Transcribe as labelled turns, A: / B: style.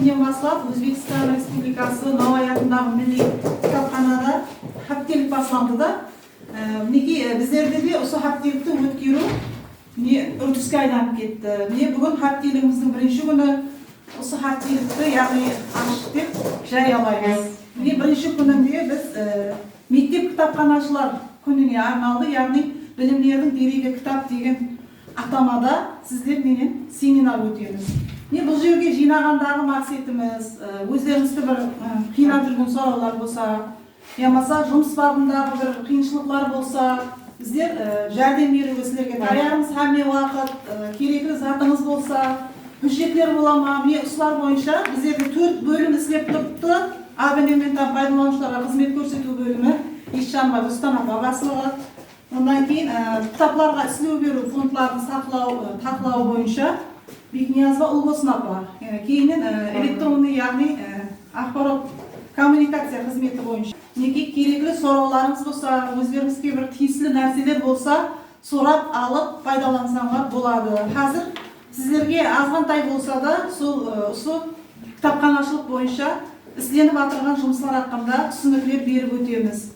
A: күннен бастап өзбекстан республикасы науаи атындағы милли кітапханада хаптелік басыланды да Ә, мінекей ә, біздерде де осы хаптелікті өткеру міне үрдіске айналып кетті міне бүгін хаптелігіміздің бірінші күні осы хаптелікті яғни ашық деп жариялаймыз міне бірінші күнінде біз ә, мектеп кітапханашылар күніне арналды яғни білімдердің дерегі кітап деген атамада сіздерменен семинар өтеміз міне бұл жерге жинағандағы мақсатымыз өздеріңізді бір қинап жүрген сұраулар болса болмаса жұмыс бабындағы бір қиыншылықтар болса біздер жәрдем беруге сіздерге аяғымыз хәме уақыт керекті затыңыз болса hücretler бола ма? Міне осылар бойынша біздерде төрт бөлім істеп тұрыпты. Абонементтен пайдаланушыларға қызмет көрсету бөлімі исжанова рустам апа басшылығы одан кейін кітапларға ісілеу беру фондтарын сақлау ә, тақылау бойынша бекниязова ұлбосын апа Ә, кейіннен ә, электронный яғни ақпарат коммуникация қызметі бойынша мінекей керекті сұрауларыңыз болса өздеріңізге бір тиесілі нәрселер болса сұрап алып пайдалансаңдар болады қазір сіздерге азғантай болса да сол осы кітапханашылық бойынша істеніп жатырған жұмыстар хақында түсініктер беріп өтеміз